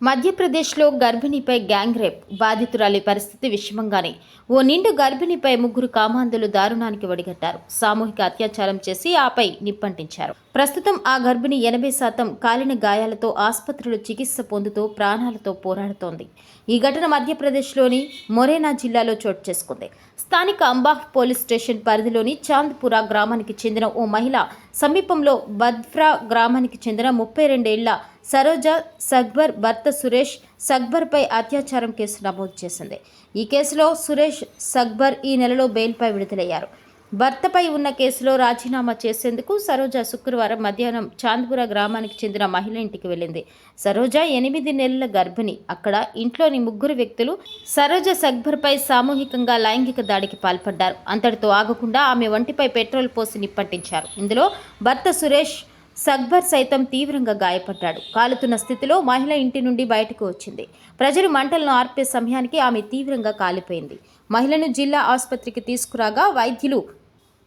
మధ్యప్రదేశ్లో గర్భిణిపై gang rape బాధితురాలి పరిస్థితి విషమంగానే. ఓ నిండు గర్భిణిపై ముగ్గురు కామాంధులు దారుణానికి ఒడిగట్టారు. సామూహిక అత్యాచారం చేసి ఆపై నిప్పంటించారు. ప్రస్తుతం ఆ గర్భిణి ఎనభై శాతం కాలిన గాయాలతో ఆసుపత్రిలో చికిత్స పొందుతూ ప్రాణాలతో పోరాడుతోంది. ఈ ఘటన మధ్యప్రదేశ్లోని మొరేనా జిల్లాలో చోటు చేసుకుంది. స్థానిక అంబాహ్ పోలీస్ స్టేషన్ పరిధిలోని చాంద్పురా గ్రామానికి చెందిన ఓ మహిళ సమీపంలో బద్ఫ్రా గ్రామానికి చెందిన ముప్పై రెండేళ్ళ సరోజ సగ్బర్ భర్త సురేష్ సగ్బర్పై అత్యాచారం కేసు నమోదు చేసింది. ఈ కేసులో సురేష్ సగ్బర్ ఈ నెలలో బెయిల్పై విడుదలయ్యారు. భర్తపై ఉన్న కేసులో రాజీనామా చేసేందుకు సరోజ శుక్రవారం మధ్యాహ్నం చాంద్పుర గ్రామానికి చెందిన మహిళ ఇంటికి వెళ్ళింది. సరోజ ఎనిమిది నెలల గర్భిణి. అక్కడ ఇంట్లోని ముగ్గురు వ్యక్తులు సరోజ సగ్బర్పై సామూహికంగా లైంగిక దాడికి పాల్పడ్డారు. అంతటితో ఆగకుండా ఆమె ఒంటిపై పెట్రోల్ పోసి నిప్పంటించారు. ఇందులో భర్త సురేష్ సగ్బర్ సైతం తీవ్రంగా గాయపడ్డాడు. కాలుతున్న స్థితిలో మహిళ ఇంటి నుండి బయటకు వచ్చింది. ప్రజలు మంటలను ఆర్పే సమయానికి ఆమె తీవ్రంగా కాలిపోయింది. మహిళను జిల్లా ఆసుపత్రికి తీసుకురాగా వైద్యులు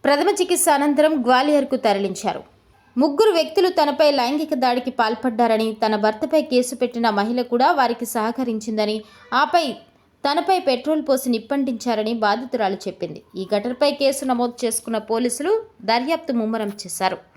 ప్రథమ చికిత్స అనంతరం గ్వాలియర్కు తరలించారు. ముగ్గురు వ్యక్తులు తనపై లైంగిక దాడికి పాల్పడ్డారని తన భర్తపై కేసు పెట్టిన మహిళ కూడా వారికి సహకరించిందని ఆపై తనపై పెట్రోల్ పోసి నిప్పంటించారని బాధితురాలు చెప్పింది. ఈ ఘటనపై కేసు నమోదు చేసుకున్న పోలీసులు దర్యాప్తు ముమ్మరం చేశారు.